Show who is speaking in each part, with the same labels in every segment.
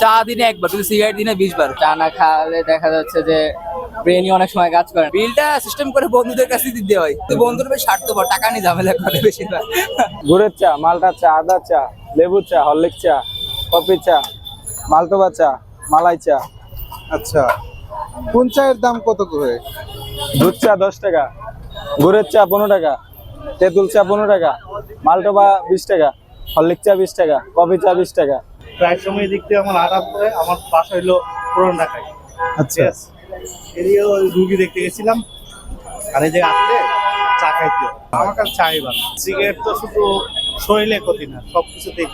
Speaker 1: চা দিনে একবার শুধু সিগারেট দিনে বিশ বার
Speaker 2: চা না খাওয়ালে দেখা যাচ্ছে যে ব্রেনই অনেক সময় কাজ করে।
Speaker 1: বিলটা সিস্টেম করে বন্ধুদের কাছে দিতে হয়। তো বন্ধুর বেশ স্বার্থপর টাকা নিয়ে ঝামেলা করে বেশিরভাগ।
Speaker 3: গুড়ের চা মালটা চা আদা চা লেবু চা হরলিক চা কফি চা মালটোবা চা মালাই চা।
Speaker 4: আচ্ছা কোন চায়ের দাম কত করে?
Speaker 3: দুধ চা দশ টাকা গুড়ের চা পনেরো টাকা তেঁতুল চা পনেরো টাকা মালটোবা বিশ টাকা হরলিক চা বিশ টাকা কফি চা বিশ টাকা।
Speaker 5: প্রায় সময় দিক থেকে আমার আরাম করে আমার বাসা হইল পুরান ঢাকায়।
Speaker 4: আচ্ছা।
Speaker 5: এদিকে ওই রুগী দেখতে গেছিলাম। আর এই যে আসলে চা খাইতে। আমার কাছে চাই ভালো সিগারেট তো শুধু শরীরে ক্ষতি না সব কিছুতেই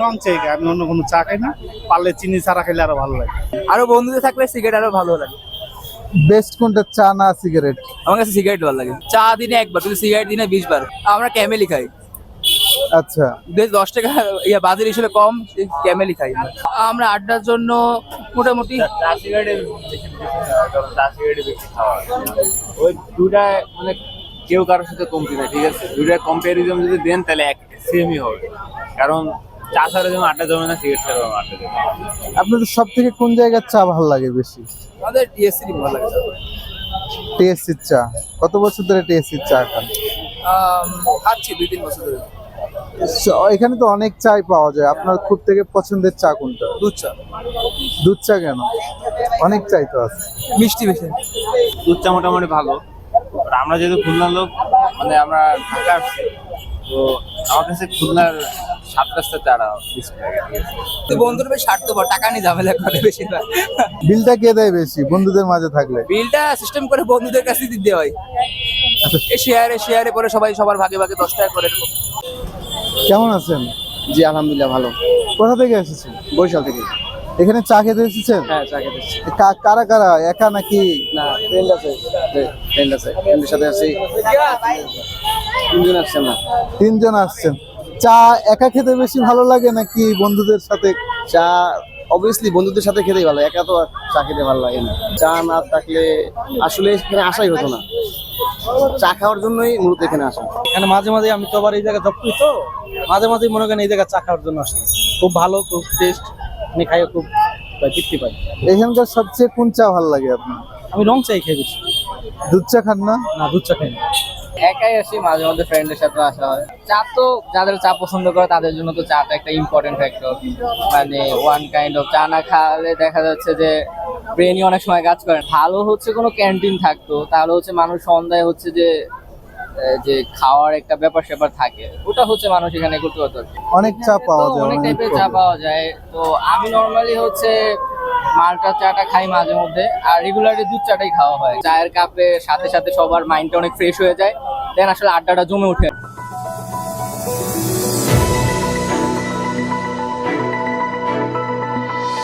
Speaker 5: রং চাই খাই, আমি অন্য কোনো চা খাই না। পারলে চিনি ছাড়া খেলে আরও ভালো লাগে।
Speaker 1: আরও বন্ধুদের থাকলে সিগারেট আরও ভালো লাগে।
Speaker 4: বেস্ট কোনটা চা না সিগারেট?
Speaker 1: আমার কাছে সিগারেট ভালো লাগে। চা দিনে একবার শুধু সিগারেট দিনে বিশ বার আমরা ক্যামেলি খাই।
Speaker 4: আচ্ছা।
Speaker 1: বেশ দশ টাকা ইয়া বাজার হিসেবে কম ক্যামেলি খাই আমরা। আড্ডার জন্য মোটামুটি।
Speaker 6: ওই দুটা মানে কেউ কারোর সাথে কমতি না ঠিক আছে? দুটা কম্পারিজন যদি দেন তাহলে এক সেমই হবে। কারণ চা ছাড়া যেমন আড্ডা জমে না সিগারেট ছাড়া আড্ডা জমে।
Speaker 4: আপনাদের সব থেকে কোন জায়গার চা ভালো লাগে বেশি?
Speaker 1: আমাদের টিএসসি ভালো লাগে।
Speaker 4: টিএসসির চা। কত বছর ধরে টিএসসির চা খান?
Speaker 1: খাচ্ছি দুই তিন বছর ধরে।
Speaker 4: এখানে তো অনেক চাই পাওয়া যায়। আপনার খুব থেকে পছন্দের চা কোনটা?
Speaker 1: দুধ চা।
Speaker 4: দুধ চা কেন? অনেক চাই তো আছে।
Speaker 1: মিষ্টি বেশি।
Speaker 6: দুধ চা মোটামুটি ভালো। আর আমরা যেহেতু খুলনা লোক মানে আমরা ঢাকা তো আমার কাছে খুলনার সাত রাস্তা চারা
Speaker 1: বন্ধুর বেশ স্বার্থপর টাকা নিয়ে ঝামেলা করে বেশিরভাগ।
Speaker 4: বিলটা কে দেয় বেশি বন্ধুদের মাঝে থাকলে?
Speaker 1: বিলটা সিস্টেম করে বন্ধুদের কাছে দিতে হয়। শেয়ারে শেয়ারে করে সবাই সবার ভাগে ভাগে দশ টাকা করে।
Speaker 4: কেমন আছেন?
Speaker 2: জি আলহামদুলিল্লাহ ভালো।
Speaker 4: কোথা থেকে এসেছেন?
Speaker 2: বরিশাল থেকে।
Speaker 4: এখানে চা খেতে এসেছেন?
Speaker 2: হ্যাঁ চা খেতে
Speaker 4: কা- কারা কারা? একা নাকি?
Speaker 2: না ফ্রেন্ড আছে। ফ্রেন্ড আছে। ফ্রেন্ডের সাথে আছি। তিনজন আসছে না।
Speaker 4: তিনজন আসছেন। চা একা খেতে বেশি ভালো লাগে নাকি বন্ধুদের সাথে?
Speaker 2: চা অবভিয়াসলি বন্ধুদের সাথে খেতেই ভালো। একা তো চা খেতে ভালো লাগে না। চা না থাকলে আসলে এখানে আসাই হতো না। চা খাওয়ার জন্যই মূলত এখানে আসা
Speaker 3: এখানে মাঝে মাঝে আমি তো আবার এই জায়গায় জব করি তো মাঝে মাঝে মনে করেন এই জায়গায় চা খাওয়ার জন্য আসি। খুব ভালো খুব টেস্ট আমি খাইও খুব তৃপ্তি পাই।
Speaker 4: এখানকার সবচেয়ে কোন চা ভালো লাগে আপনার?
Speaker 3: আমি রং চাই খেয়ে বেশি।
Speaker 4: দুধ চা খান না?
Speaker 3: না দুধ চা খাই না।
Speaker 2: একাই আসি মাঝে মধ্যে ফ্রেন্ডের সাথে আসা হয়। চা তো যাদের চা পছন্দ করে তাদের জন্য তো চাটা একটা ইম্পর্টেন্ট ফ্যাক্টর মানে ওয়ান কাইন্ড অফ চা না খাওয়ালে দেখা যাচ্ছে যে ব্রেনই অনেক সময় কাজ করে ভালো হচ্ছে কোনো ক্যান্টিন থাকতো তাহলে হচ্ছে মানুষ সন্ধ্যায় হচ্ছে যে যে খাওয়ার একটা ব্যাপার স্যাপার থাকে ওটা হচ্ছে মানুষ এখানে করতে পারতো
Speaker 4: অনেক চা পাওয়া যায় অনেক
Speaker 2: টাইপের চা পাওয়া যায়। তো আমি নর্মালি হচ্ছে মালটা চাটা খাই মাঝে মধ্যে আর রেগুলারলি দুধ চাটাই খাওয়া হয়। চায়ের কাপে সাথে সাথে সবার মাইন্ডটা অনেক ফ্রেশ হয়ে যায়। দেন আসলে আড্ডাটা জমে ওঠে